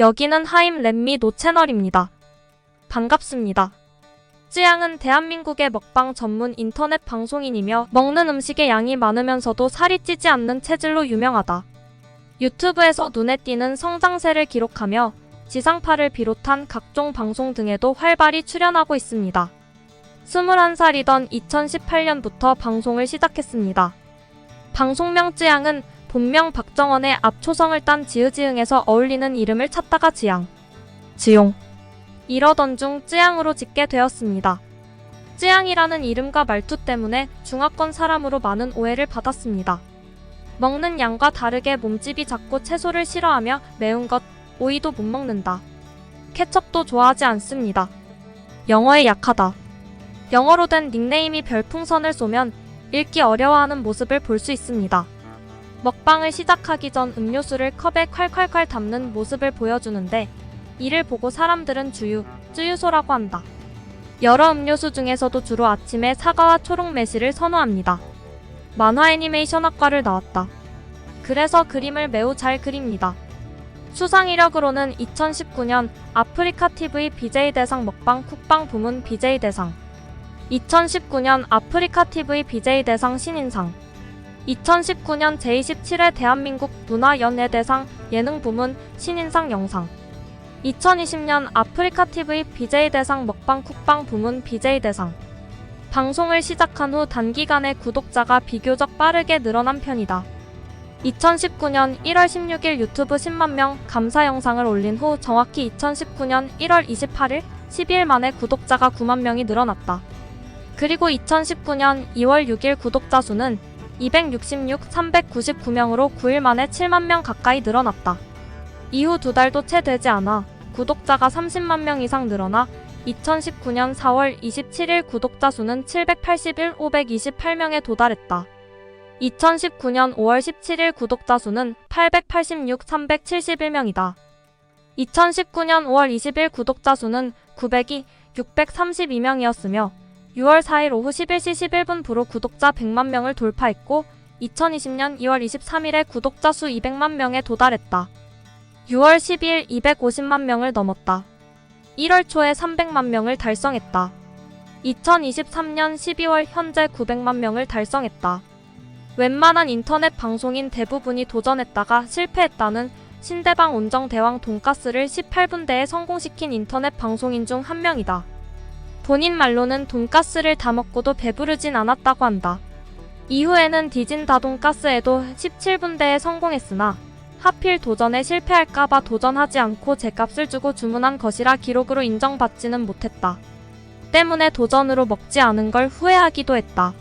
여기는 하임 렛미 노 채널입니다. 반갑습니다. 쯔양은 대한민국의 먹방 전문 인터넷 방송인이며 먹는 음식의 양이 많으면서도 살이 찌지 않는 체질로 유명하다. 유튜브에서 눈에 띄는 성장세를 기록하며 지상파를 비롯한 각종 방송 등에도 활발히 출연하고 있습니다. 21살이던 2018년부터 방송을 시작했습니다. 방송명 쯔양은 본명 박정원의 앞초성을 딴 지으지응에서 어울리는 이름을 찾다가 지양, 지용. 이러던 중 쯔양으로 짓게 되었습니다. 쯔양이라는 이름과 말투 때문에 중화권 사람으로 많은 오해를 받았습니다. 먹는 양과 다르게 몸집이 작고 채소를 싫어하며 매운 것, 오이도 못 먹는다. 케첩도 좋아하지 않습니다. 영어에 약하다. 영어로 된 닉네임이 별풍선을 쏘면 읽기 어려워하는 모습을 볼 수 있습니다. 먹방을 시작하기 전 음료수를 컵에 콸콸콸 담는 모습을 보여주는데 이를 보고 사람들은 주유, 쯔유소라고 한다. 여러 음료수 중에서도 주로 아침에 사과와 초록 매실을 선호합니다. 만화 애니메이션 학과를 나왔다. 그래서 그림을 매우 잘 그립니다. 수상 이력으로는 2019년 아프리카 TV BJ 대상 먹방 쿡방 부문 BJ 대상, 2019년 아프리카 TV BJ 대상 신인상, 2019년 제27회 대한민국 문화연예대상 예능 부문 신인상 영상, 2020년 아프리카 TV BJ 대상 먹방 쿡방 부문 BJ 대상. 방송을 시작한 후 단기간에 구독자가 비교적 빠르게 늘어난 편이다. 2019년 1월 16일 유튜브 10만 명 감사 영상을 올린 후 정확히 2019년 1월 28일 12일 만에 구독자가 9만 명이 늘어났다. 그리고 2019년 2월 6일 구독자 수는 266, 399명으로 9일 만에 7만 명 가까이 늘어났다. 이후 두 달도 채 되지 않아 구독자가 30만 명 이상 늘어나 2019년 4월 27일 구독자 수는 781, 528명에 도달했다. 2019년 5월 17일 구독자 수는 886, 371명이다. 2019년 5월 20일 구독자 수는 902, 632명이었으며 6월 4일 오후 11시 11분 부로 구독자 100만 명을 돌파했고 2020년 2월 23일에 구독자 수 200만 명에 도달했다. 6월 12일 250만 명을 넘었다. 1월 초에 300만 명을 달성했다. 2023년 12월 현재 900만 명을 달성했다. 웬만한 인터넷 방송인 대부분이 도전했다가 실패했다는 신대방 온정대왕 돈가스를 18분대에 성공시킨 인터넷 방송인 중 한 명이다. 본인 말로는 돈가스를 다 먹고도 배부르진 않았다고 한다. 이후에는 디진 다돈가스에도 17분대에 성공했으나 하필 도전에 실패할까봐 도전하지 않고 제값을 주고 주문한 것이라 기록으로 인정받지는 못했다. 때문에 도전으로 먹지 않은 걸 후회하기도 했다.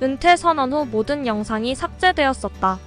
은퇴 선언 후 모든 영상이 삭제되었었다.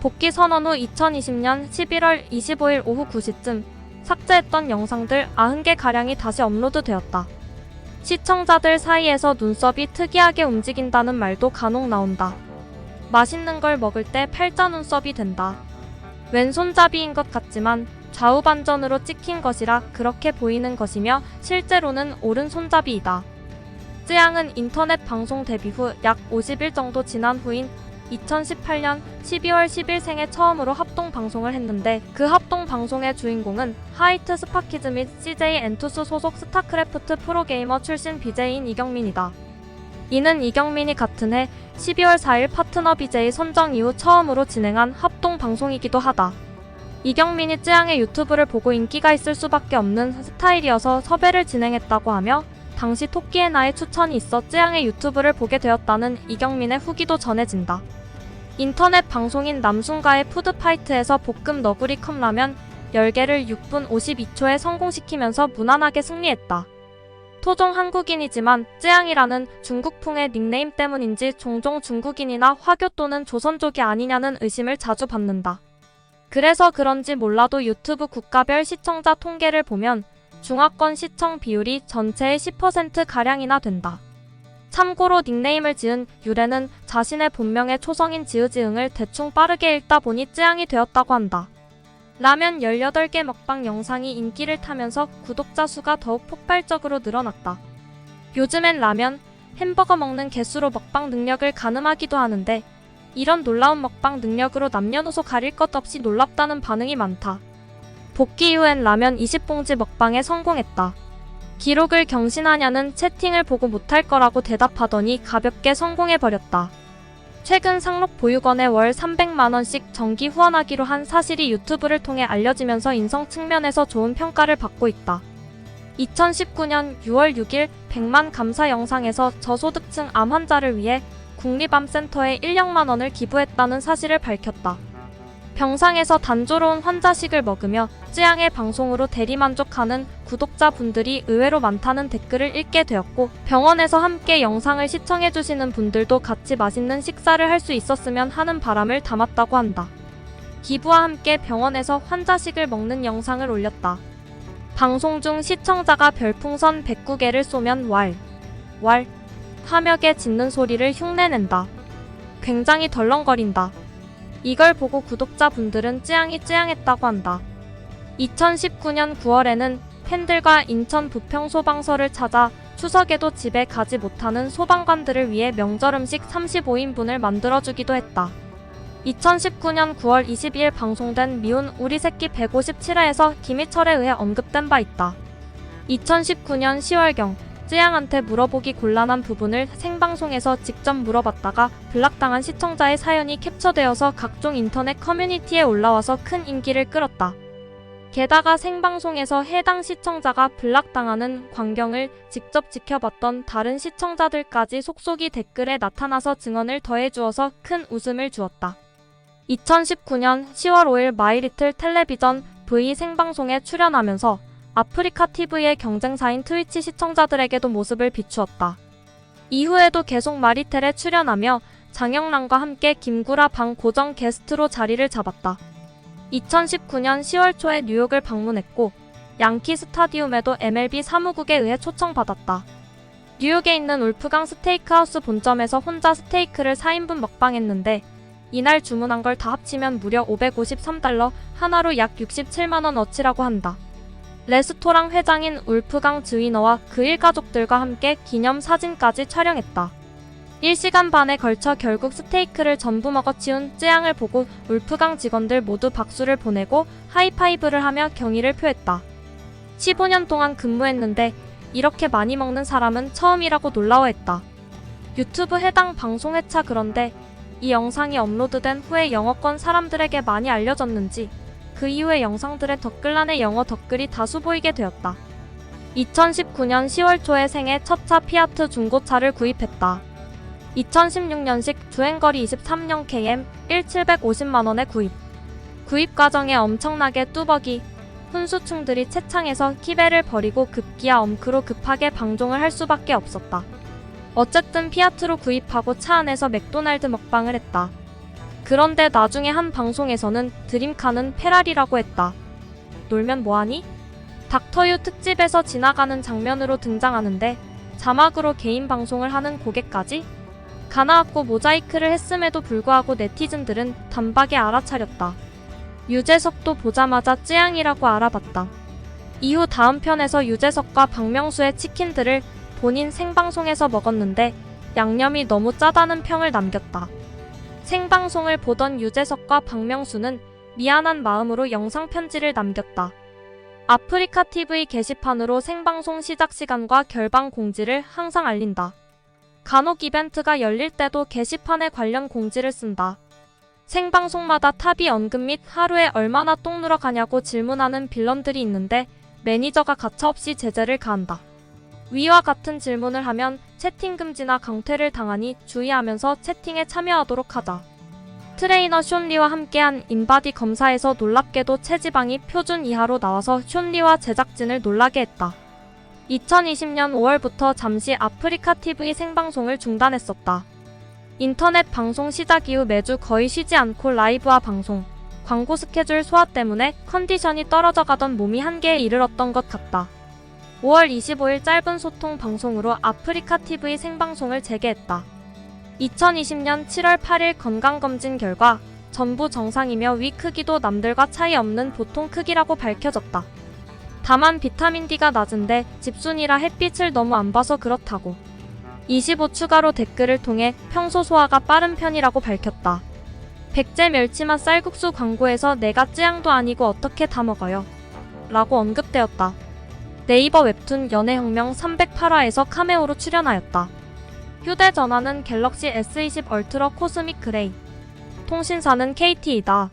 복귀 선언 후 2020년 11월 25일 오후 9시쯤 삭제했던 영상들 90개 가량이 다시 업로드되었다. 시청자들 사이에서 눈썹이 특이하게 움직인다는 말도 간혹 나온다. 맛있는 걸 먹을 때 팔자 눈썹이 된다. 왼손잡이인 것 같지만 좌우 반전으로 찍힌 것이라 그렇게 보이는 것이며 실제로는 오른손잡이이다. 쯔양은 인터넷 방송 데뷔 후 약 50일 정도 지난 후인 2018년 12월 10일 생에 처음으로 합동 방송을 했는데 그 합동 방송의 주인공은 하이트 스파키즈 및 CJ 엔투스 소속 스타크래프트 프로게이머 출신 BJ인 이경민이다. 이는 이경민이 같은 해 12월 4일 파트너 BJ 선정 이후 처음으로 진행한 합동 방송이기도 하다. 이경민이 쯔양의 유튜브를 보고 인기가 있을 수밖에 없는 스타일이어서 섭외를 진행했다고 하며 당시 토끼의 나의 추천이 있어 쯔양의 유튜브를 보게 되었다는 이경민의 후기도 전해진다. 인터넷 방송인 남순가의 푸드파이트에서 볶음 너구리 컵라면 10개를 6분 52초에 성공시키면서 무난하게 승리했다. 토종 한국인이지만 쯔양이라는 중국풍의 닉네임 때문인지 종종 중국인이나 화교 또는 조선족이 아니냐는 의심을 자주 받는다. 그래서 그런지 몰라도 유튜브 국가별 시청자 통계를 보면 중화권 시청 비율이 전체의 10%가량이나 된다. 참고로 닉네임을 지은 유래는 자신의 본명의 초성인 지으지응을 대충 빠르게 읽다 보니 쯔양이 되었다고 한다. 라면 18개 먹방 영상이 인기를 타면서 구독자 수가 더욱 폭발적으로 늘어났다. 요즘엔 라면, 햄버거 먹는 개수로 먹방 능력을 가늠하기도 하는데 이런 놀라운 먹방 능력으로 남녀노소 가릴 것 없이 놀랍다는 반응이 많다. 복귀 이후엔 라면 20봉지 먹방에 성공했다. 기록을 경신하냐는 채팅을 보고 못할 거라고 대답하더니 가볍게 성공해버렸다. 최근 상록 보육원에 월 300만원씩 정기 후원하기로 한 사실이 유튜브를 통해 알려지면서 인성 측면에서 좋은 평가를 받고 있다. 2019년 6월 6일 100만 감사 영상에서 저소득층 암 환자를 위해 국립암센터에 1억만 원을 기부했다는 사실을 밝혔다. 병상에서 단조로운 환자식을 먹으며 쯔양의 방송으로 대리만족하는 구독자분들이 의외로 많다는 댓글을 읽게 되었고 병원에서 함께 영상을 시청해주시는 분들도 같이 맛있는 식사를 할 수 있었으면 하는 바람을 담았다고 한다. 기부와 함께 병원에서 환자식을 먹는 영상을 올렸다. 방송 중 시청자가 별풍선 109개를 쏘면 왈, 왈, 하며게 짖는 소리를 흉내낸다. 굉장히 덜렁거린다. 이걸 보고 구독자분들은 쯔양이 쯔양했다고 한다. 2019년 9월에는 팬들과 인천 부평 소방서를 찾아 추석에도 집에 가지 못하는 소방관들을 위해 명절 음식 35인분을 만들어주기도 했다. 2019년 9월 22일 방송된 미운 우리 새끼 157회에서 김희철에 의해 언급된 바 있다. 2019년 10월경 쯔양한테 물어보기 곤란한 부분을 생방송에서 직접 물어봤다가 블락당한 시청자의 사연이 캡처되어서 각종 인터넷 커뮤니티에 올라와서 큰 인기를 끌었다. 게다가 생방송에서 해당 시청자가 블락당하는 광경을 직접 지켜봤던 다른 시청자들까지 속속이 댓글에 나타나서 증언을 더해주어서 큰 웃음을 주었다. 2019년 10월 5일 마이리틀 텔레비전 V 생방송에 출연하면서 아프리카 TV의 경쟁사인 트위치 시청자들에게도 모습을 비추었다. 이후에도 계속 마리텔에 출연하며 장영란과 함께 김구라 방 고정 게스트로 자리를 잡았다. 2019년 10월 초에 뉴욕을 방문했고 양키 스타디움에도 MLB 사무국에 의해 초청받았다. 뉴욕에 있는 울프강 스테이크하우스 본점에서 혼자 스테이크를 4인분 먹방했는데 이날 주문한 걸 다 합치면 무려 553달러, 하나로 약 67만원 어치라고 한다. 레스토랑 회장인 울프강 주인어와 그 일가족들과 함께 기념 사진까지 촬영했다. 1시간 반에 걸쳐 결국 스테이크를 전부 먹어 치운 쯔양을 보고 울프강 직원들 모두 박수를 보내고 하이파이브를 하며 경의를 표했다. 15년 동안 근무했는데 이렇게 많이 먹는 사람은 처음이라고 놀라워했다. 유튜브 해당 방송 회차 그런데 이 영상이 업로드된 후에 영어권 사람들에게 많이 알려졌는지 그 이후의 영상들의 댓글란에 영어 댓글이 다수 보이게 되었다. 2019년 10월 초에 생애 첫 차 피아트 중고차를 구입했다. 2016년식 주행거리 23년 KM 1,750만원에 구입. 구입 과정에 엄청나게 뚜벅이, 훈수충들이 채창에서 키베를 버리고 급기야 엄크로 급하게 방종을 할 수밖에 없었다. 어쨌든 피아트로 구입하고 차 안에서 맥도날드 먹방을 했다. 그런데 나중에 한 방송에서는 드림카는 페라리라고 했다. 놀면 뭐하니? 닥터유 특집에서 지나가는 장면으로 등장하는데 자막으로 개인 방송을 하는 고객까지? 가나왔고 모자이크를 했음에도 불구하고 네티즌들은 단박에 알아차렸다. 유재석도 보자마자 쯔양이라고 알아봤다. 이후 다음 편에서 유재석과 박명수의 치킨들을 본인 생방송에서 먹었는데 양념이 너무 짜다는 평을 남겼다. 생방송을 보던 유재석과 박명수는 미안한 마음으로 영상 편지를 남겼다. 아프리카 TV 게시판으로 생방송 시작 시간과 결방 공지를 항상 알린다. 간혹 이벤트가 열릴 때도 게시판에 관련 공지를 쓴다. 생방송마다 탑이 언급 및 하루에 얼마나 똥 누러 가냐고 질문하는 빌런들이 있는데 매니저가 가차없이 제재를 가한다. 위와 같은 질문을 하면 채팅 금지나 강퇴를 당하니 주의하면서 채팅에 참여하도록 하자. 트레이너 숀리와 함께한 인바디 검사에서 놀랍게도 체지방이 표준 이하로 나와서 숀리와 제작진을 놀라게 했다. 2020년 5월부터 잠시 아프리카 TV 생방송을 중단했었다. 인터넷 방송 시작 이후 매주 거의 쉬지 않고 라이브와 방송, 광고 스케줄 소화 때문에 컨디션이 떨어져 가던 몸이 한계에 이르렀던 것 같다. 5월 25일 짧은 소통 방송으로 아프리카 TV 생방송을 재개했다. 2020년 7월 8일 건강검진 결과 전부 정상이며 위 크기도 남들과 차이 없는 보통 크기라고 밝혀졌다. 다만 비타민 D가 낮은데 집순이라 햇빛을 너무 안 봐서 그렇다고. 25 추가로 댓글을 통해 평소 소화가 빠른 편이라고 밝혔다. 백제 멸치맛 쌀국수 광고에서 내가 쯔양도 아니고 어떻게 다 먹어요. 라고 언급되었다. 네이버 웹툰 연애혁명 308화에서 카메오로 출연하였다. 휴대전화는 갤럭시 S20 얼트라 코스믹 그레이. 통신사는 KT이다.